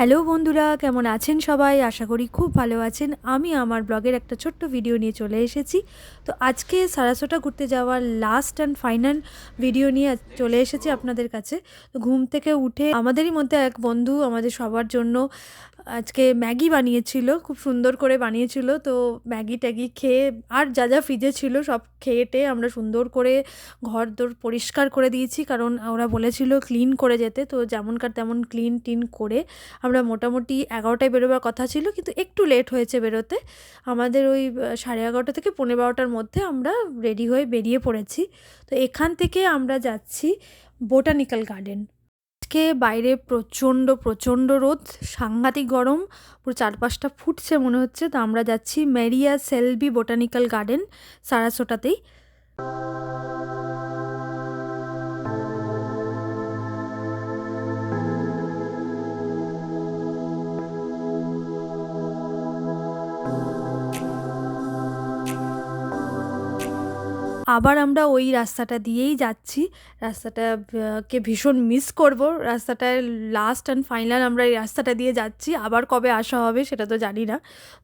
Hello বন্ধুরা, কেমন আছেন সবাই? আশা করি খুব ভালো আছেন। আমি আমার ব্লগের একটা ছোট্ট ভিডিও নিয়ে চলে এসেছি। তো আজকে সারাসোটা ঘুরতে যাওয়ার লাস্ট অ্যান্ড ফাইনাল ভিডিও নিয়ে চলে এসেছি আপনাদের কাছে। তো ঘুম থেকে উঠে আমাদেরই মধ্যে এক বন্ধু আমাদের সবার জন্য আজকে ম্যাগি বানিয়েছিল, খুব সুন্দর করে বানিয়েছিল। তো ম্যাগি ট্যাগি খেয়ে আর যা যা ফ্রিজে ছিল সব খেয়েটে আমরা সুন্দর করে ঘর দোর পরিষ্কার করে দিয়েছি। কারণ ওরা বলেছিল ক্লিন করে যেতে। তো যেমনকার তেমন ক্লিন টিন করে আমরা মোটামুটি এগারোটায় বেরোবার কথা ছিল। কিন্তু একটু লেট হয়েছে বেরোতে। আমাদের ওই সাড়ে এগারোটা থেকে পনেরো বারোটার মধ্যে আমরা রেডি হয়ে বেরিয়ে পড়েছি। তো এখান থেকে আমরা যাচ্ছি বোটানিক্যাল গার্ডেন আজকে বাইরে প্রচণ্ড প্রচণ্ড রোদ, সাংঘাতিক গরম, পুরো চারপাশটা ফুটছে মনে হচ্ছে। তো আমরা যাচ্ছি মেরিয়া সেলবি বোটানিক্যাল গার্ডেন, সারাসোটাতেই। আবার আমরা ওই রাস্তাটা দিয়েই যাচ্ছি। রাস্তাটা কে ভীষণ মিস করব। রাস্তাটায় লাস্ট অ্যান্ড ফাইনাল আমরা এই রাস্তাটা দিয়ে যাচ্ছি। আবার কবে আসা হবে সেটা তো জানি না।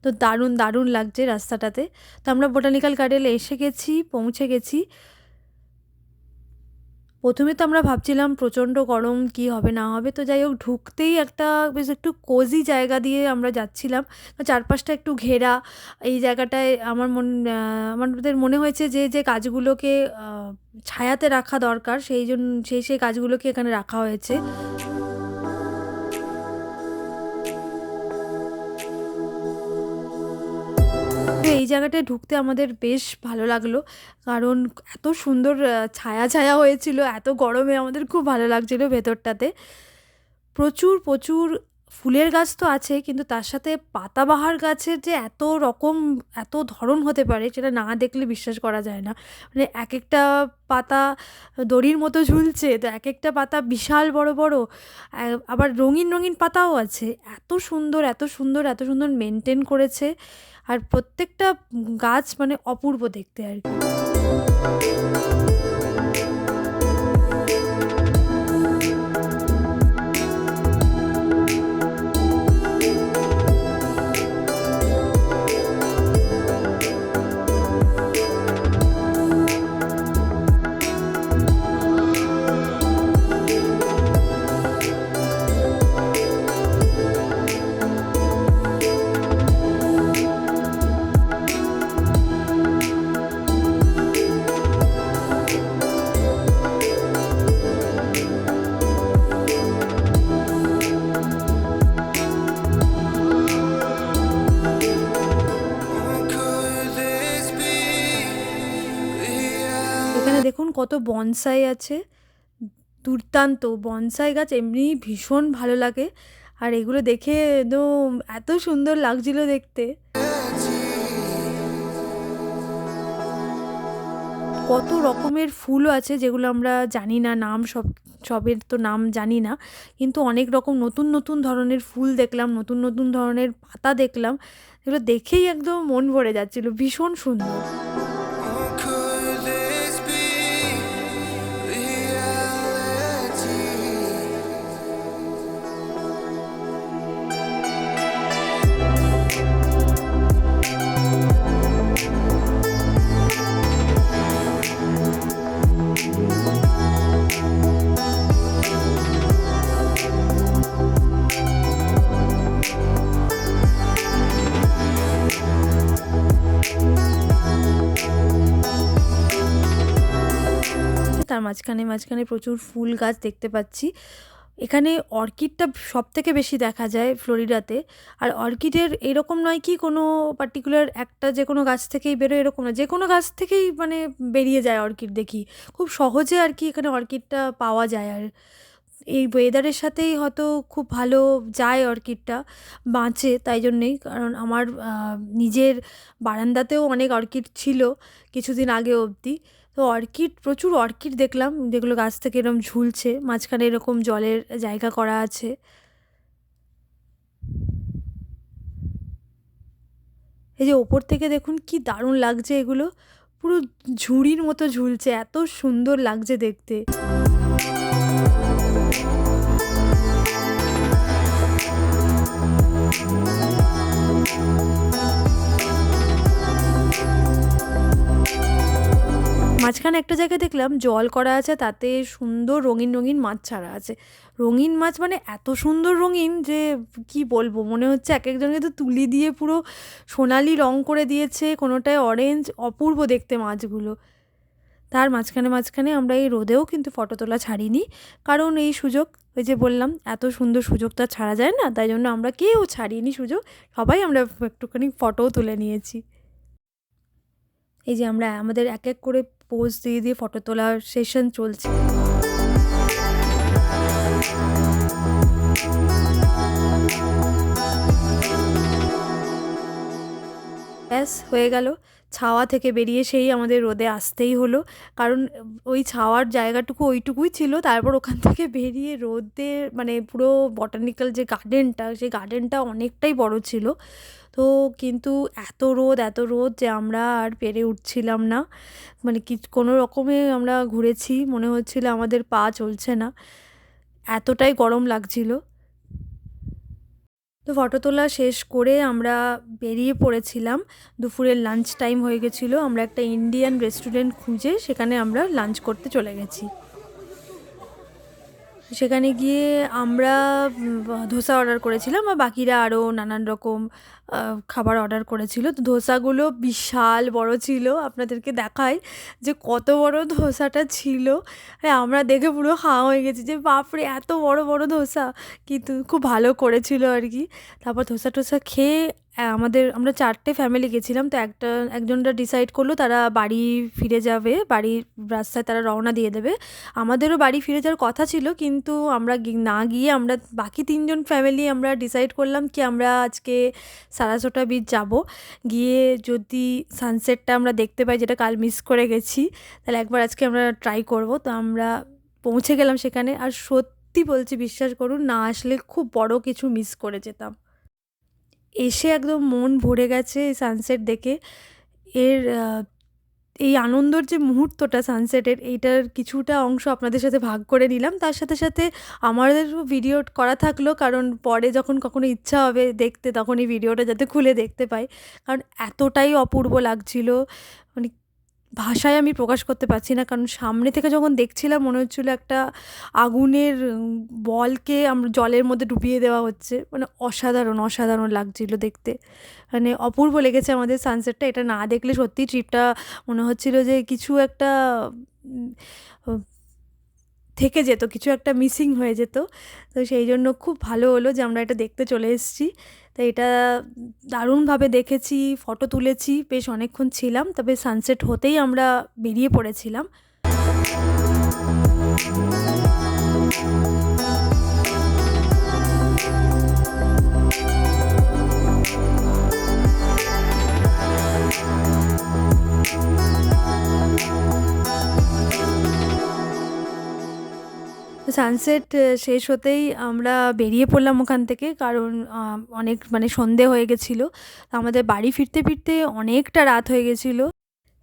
তো দারুণ দারুণ লাগছে রাস্তাটাতে। তো আমরা বোটানিক্যাল গার্ডেন এসে গেছি, পৌঁছে গেছি। প্রথমে তো আমরা ভাবছিলাম প্রচণ্ড গরম, কি হবে, না হবে, তো যাই হোক, ঢুকতেই একটা বেশ একটু কোজি জায়গা দিয়ে আমরা যাচ্ছিলাম। চারপাশটা একটু ঘেরা, এই জায়গাটায় আমার মন আমাদের মনে হয়েছে যে যে কাজগুলোকে ছায়াতে রাখা দরকার, সেই জন্য, সেই সেই কাজগুলোকে এখানে রাখা হয়েছে। তো এই জায়গাটায় ঢুকতে আমাদের বেশ ভালো লাগল। কারণ এত সুন্দর ছায়া ছায়া হয়েছিল, এত গরমে আমাদের খুব ভালো লাগছিল ভেতরটাতে। প্রচুর প্রচুর ফুলের গাছ তো আছে, কিন্তু তার সাথে পাতাবাহার গাছের যে এত রকম, এত ধরন হতে পারে, সেটা না দেখলে বিশ্বাস করা যায় না। মানে এক একটা পাতা দড়ির মতো ঝুলছে, তো এক একটা পাতা বিশাল বড় বড় আবার রঙিন রঙিন পাতাও আছে। এত সুন্দর এত সুন্দর এত সুন্দর মেনটেন করেছে। আর প্রত্যেকটা গাছ মানে অপূর্ব দেখতে আর কি। কত বনসাই আছে। দুর্দান্ত বনসাই গাছ, এমনি ভীষণ ভালো লাগে। আর এগুলো দেখে একদম এত সুন্দর লাগছিল দেখতে। কত রকমের ফুলও আছে যেগুলো আমরা জানি না, নাম সব, সবের তো নাম জানি না। কিন্তু অনেক রকম নতুন নতুন ধরনের ফুল দেখলাম, নতুন নতুন ধরনের পাতা দেখলাম। এগুলো দেখেই একদম মন ভরে যাচ্ছিল, ভীষণ সুন্দর। তার মাঝখানে মাঝখানে প্রচুর ফুল গাছ দেখতে পাচ্ছি। এখানে অর্কিডটা সব থেকে বেশি দেখা যায় ফ্লোরিডাতে। আর অর্কিডের এরকম নয় কি কোনো পার্টিকুলার একটা যে কোনো গাছ থেকেই বেরোয় এরকম না। যে কোনো গাছ থেকেই মানে বেরিয়ে যায় অর্কিড দেখি। খুব সহজে আর কি এখানে অর্কিডটা পাওয়া যায়। আর এই ওয়েদারের সাথেই হয়তো খুব ভালো যায় অর্কিডটা, বাঁচে তাই জন্যেই। কারণ আমার নিজের বারান্দাতেও অনেক অর্কিড ছিল কিছুদিন আগে অবধি। তো অর্কিড, প্রচুর অর্কিড দেখলাম। যেগুলো গাছ থেকে এরকম ঝুলছে, মাঝখানে এরকম জলের জায়গা করা আছে। এই যে ওপর থেকে দেখুন কি দারুণ লাগছে এগুলো। পুরো ঝুড়ির মতো ঝুলছে, এত সুন্দর লাগছে দেখতে। Thank you. মাঝখানে একটা জায়গায় দেখলাম জল করা আছে, তাতে সুন্দর রঙিন রঙিন মাছ ছাড়া আছে। রঙিন মাছ মানে এত সুন্দর রঙিন যে কি বলব, মনে হচ্ছে এক একজনকে তো তুলি দিয়ে পুরো সোনালি রং করে দিয়েছে, কোনোটায় অরেঞ্জ অপূর্ব দেখতে মাছগুলো। তার মাঝখানে মাঝখানে আমরা এই রোদেও কিন্তু ফটো তোলা ছাড়িনি। কারণ এই সুযোগ, ওই যে বললাম, এত সুন্দর সুযোগ তো আর ছাড়া যায় না, তাই জন্য আমরা কেউ ছাড়িনি সুযোগ, সবাই আমরা একটুখানি ফটোও তুলে নিয়েছি। এই যে আমরা আমাদের এক এক করে পোজ দিয়ে দিয়ে ফটো তোলার সেশন চলছে। ব্যাস, হয়ে গেল। ছাওয়া থেকে বেরিয়ে সেই আমাদের রোদে আসতেই হলো। কারণ ওই ছাওয়ার জায়গাটুকু ওইটুকুই ছিল। তারপর ওখান থেকে বেরিয়ে রোদে মানে পুরো বটানিক্যাল যে গার্ডেনটা সেই গার্ডেনটা অনেকটাই বড় ছিল। তো কিন্তু এত রোদ এত রোদ যে আমরা আর পেরে উঠছিলাম না। মানে কি কোনো রকমে আমরা ঘুরেছি, মনে হচ্ছিল আমাদের পা চলছে না। এতটাই গরম লাগছিল। তো ফটো তোলা শেষ করে আমরা বেরিয়ে পড়েছিলাম। দুপুরের লাঞ্চ টাইম হয়ে গেছিল। আমরা একটা ইন্ডিয়ান রেস্টুরেন্ট খুঁজে সেখানে আমরা লাঞ্চ করতে চলে গেছি। সেখানে গিয়ে আমরা ধোসা অর্ডার করেছিলাম আর বাকিরা আরও নানান রকম খাবার অর্ডার করেছিল। তো ধোসাগুলো বিশাল বড় ছিল, আপনাদেরকে দেখাই যে কত বড় ধোসাটা ছিল। আরে আমরা দেখে পুরো হাওয়া হয়ে গেছি যে বাপরে, এত বড় বড় ধোসা। কিন্তু খুব ভালো করেছিল আর কি। তারপর ধোসা টোসা খেয়ে আমাদের, আমরা চারটে ফ্যামিলি গেছিলাম, তো একটা একজনরা ডিসাইড করল তারা বাড়ি ফিরে যাবে বাড়ির রাস্তায় তারা রওনা দিয়ে দেবে। আমাদেরও বাড়ি ফিরে যাওয়ার কথা ছিল, কিন্তু আমরা না গিয়ে আমরা, বাকি তিনজন ফ্যামিলি আমরা ডিসাইড করলাম কি আমরা আজকে সারাসোটা বিচ যাব। গিয়ে যদি সানসেটটা আমরা দেখতে পাই, যেটা কাল মিস করে গেছি, তাহলে একবার আজকে আমরা ট্রাই করব। তো আমরা পৌঁছে গেলাম সেখানে, আর সত্যি বলছি, বিশ্বাস করুন, না আসলে খুব বড় কিছু মিস করে যেতাম। এসে একদম মন ভরে গেছে এই সানসেট দেখে। এর এই আনন্দর যে মুহূর্তটা সানসেটের এইটার কিছুটা অংশ আপনাদের সাথে ভাগ করে নিলাম। তার সাথে সাথে আমাদেরও ভিডিও করা থাকল, কারণ পরে যখন কখনো ইচ্ছা হবে দেখতে, তখন এই ভিডিওটা যাতে খুলে দেখতে পাই। কারণ এতটাই অপূর্ব লাগছিল। মানে ভাষায় আমি প্রকাশ করতে পারছি না। কারণ সামনে থেকে যখন দেখছিলাম, মনে হচ্ছিল একটা আগুনের বলকে আমরা জলের মধ্যে ডুবিয়ে দেওয়া হচ্ছে। মানে অসাধারণ অসাধারণ লাগছিল দেখতে। মানে অপূর্ব লেগেছে আমাদের সানসেটটা এটা না দেখলে সত্যি ট্রিপটা মনে হচ্ছিল যে কিছু একটা থেকে যেত, কিছু একটা মিসিং হয়ে যেত। তো সেই জন্য খুব ভালো হলো যে আমরা এটা দেখতে চলে এসেছি। তো এটা দারুণভাবে দেখেছি, ফটো তুলেছি, বেশ অনেকক্ষণ ছিলাম, তবে সানসেট হতেই আমরা বেরিয়ে পড়েছিলাম। সানসেট শেষ হতেই আমরা বেরিয়ে পড়লাম ওখান থেকে। কারণ অনেক মানে সন্ধে হয়ে গেছিল। আমাদের বাড়ি ফিরতে ফিরতে অনেকটা রাত হয়ে গেছিল।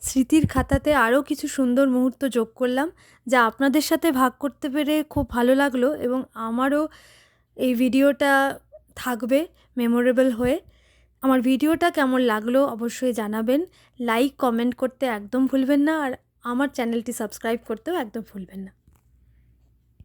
স্মৃতির খাতাতে আরও কিছু সুন্দর মুহূর্ত যোগ করলাম, যা আপনাদের সাথে ভাগ করতে পেরে খুব ভালো লাগল এবং আমারও এই ভিডিওটা থাকবে মেমোরেবল হয়ে। আমার ভিডিওটা কেমন লাগল অবশ্যই জানাবেন। লাইক কমেন্ট করতে একদম ভুলবেন না আর আমার চ্যানেলটি সাবস্ক্রাইব করতেও একদম ভুলবেন না।